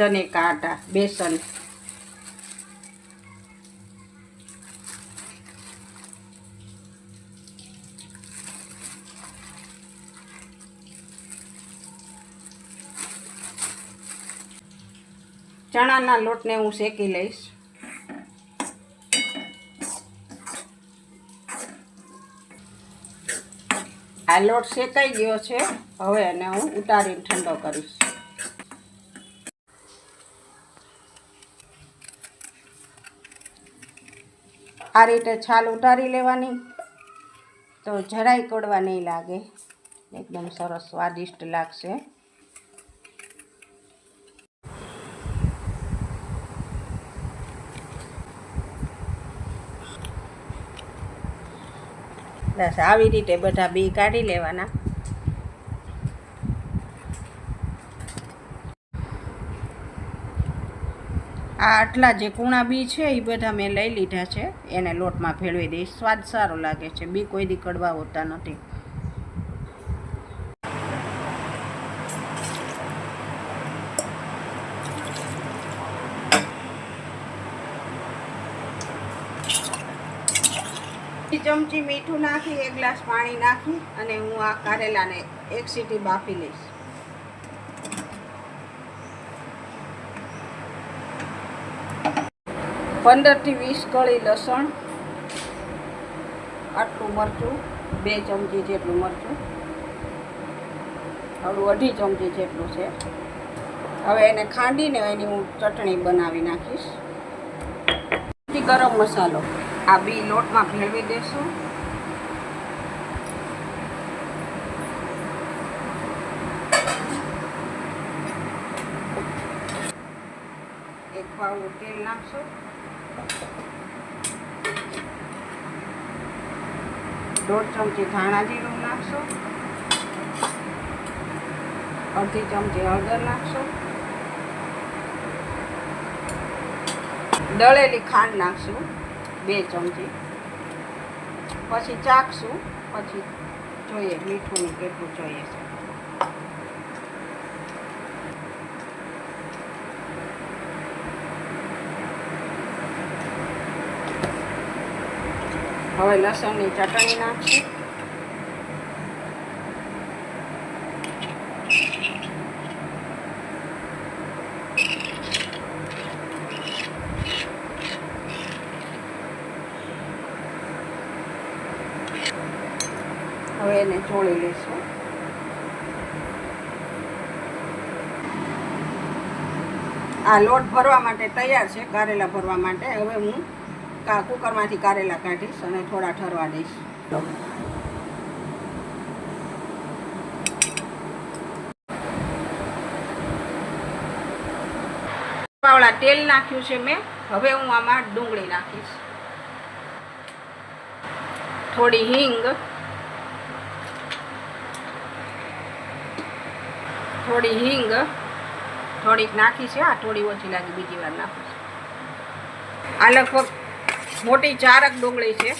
ચને કા આટા બેસન. ચણાના લોટને હું શેકી લઈશ. આ લોટ શેકાઈ ગયો છે. હવે એને હું ઉતારીને ઠંડો કરીશ. આ રીતે છાલ ઉતારી લેવાની. તો જરાય કડવા નહીં લાગે. એકદમ સરસ સ્વાદિષ્ટ લાગશે. બસ, આવી રીતે બધા બી કાઢી લેવાના. આ આટલા જે કૂણા બી છે એ બધા મેં લઈ લીધા છે. એને લોટમાં ભેળવી દઈશ. સ્વાદ સારો લાગે છે. બી કોઈ દી કડવા હોતા નથી. ચમચી મીઠું નાખી, એક ગ્લાસ પાણી નાખી અને હું આ કારેલાને એક સીટી બાફી લઈશ. પંદરથી વીસ કળી લસણ, આટલું મરચું, બે ચમચી જેટલું મરચું, હળું અઢી ચમચી જેટલું છે. હવે એને ખાંડીને એની હું ચટણી બનાવી નાખીશ. ગરમ મસાલો આ બી લોટમાં ભેળવી દેશું. એક પાવડું તેલ નાખશું. દોઢ ચમચી ધાણા જીરું નાખશો. અડધી ચમચી હળદર નાખશો. દળેલી ખાંડ નાખશું, બે ચમચી. પછી ચાખશું, પછી જોઈએ મીઠું કેટલું જોઈએ છે. હવે લસણની ચટણી નાખશું હવે એને ચોળી લઈશું. આ લોટ ભરવા માટે તૈયાર છે, કારેલા ભરવા માટે. હવે હું કા કુકરમાંથી કારેલા કાઢીશ અને થોડા ઠરવા દઈશ. વાળા તેલ નાખ્યું છે મેં. હવે હું આમાં ડુંગળી નાખીશ. થોડી હિંગ. થોડી હિંગ. થોડીક નાખી છે. આ થોડી ઓછી લાગી, બીજી વાર નાખું છું આ લગભગ મોટી ચારક ડુંગળી છે,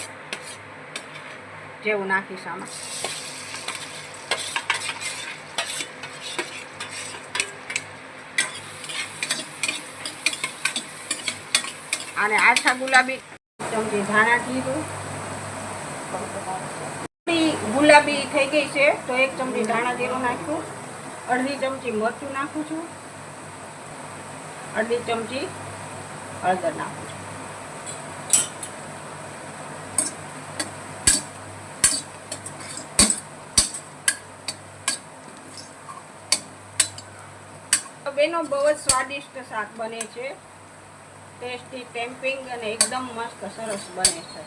જેવું નાખીશ આમાં. અને આછા ગુલાબી ચમચી ધાણા જીરું ગુલાબી થઈ ગઈ છે, તો એક ચમચી ધાણા જીરું નાખ્યું. અડધી ચમચી મરચું નાખું છું. અડધી ચમચી હળદર નાખું છું. બેનો બહુ જ સ્વાદિષ્ટ શાક બને છે. ટેસ્ટી ટેમ્પિંગ અને એકદમ મસ્ત, સરસ બને છે.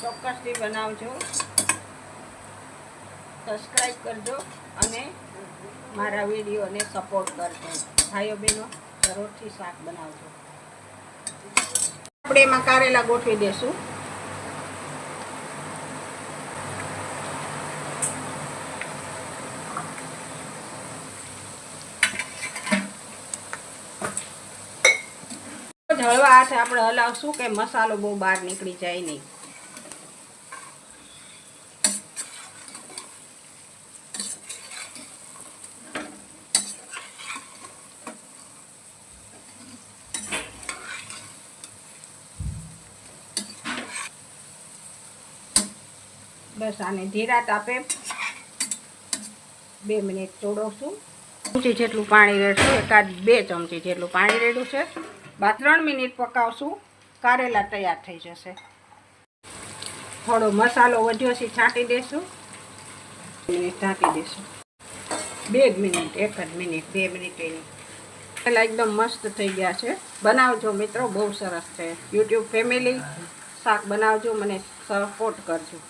ચોક્કસથી બનાવજો. સબસ્ક્રાઈબ કરજો અને મારા વિડીયોને સપોર્ટ કરજો. ભાઈઓ બહેનો, જરૂરથી શાક બનાવજો. આપણે એમાં કારેલા ગોઠવી જ હળવા હાથે આપણે હલાવશું કે મસાલો બહુ બહાર નીકળી જાય નહીં. બસ આને ધીરા તાપે બે મિનિટ ચોડોશું ચમચી જેટલું પાણી રેડશું, એકાદ બે ચમચી જેટલું પાણી રેડું છે. બા, ત્રણ મિનિટ પકાવશું. કારેલા તૈયાર થઈ જશે. થોડો મસાલો વધ્યો છે, છાંટી દેશું. મિનિટ છાંટી દેશું. બે જ મિનિટ, એક જ મિનિટ, બે મિનિટ એની. પહેલાં એકદમ મસ્ત થઈ ગયા છે. બનાવજો મિત્રો, બહુ સરસ છે. યુટ્યુબ ફેમિલી, શાક બનાવજો, મને સપોર્ટ કરજો.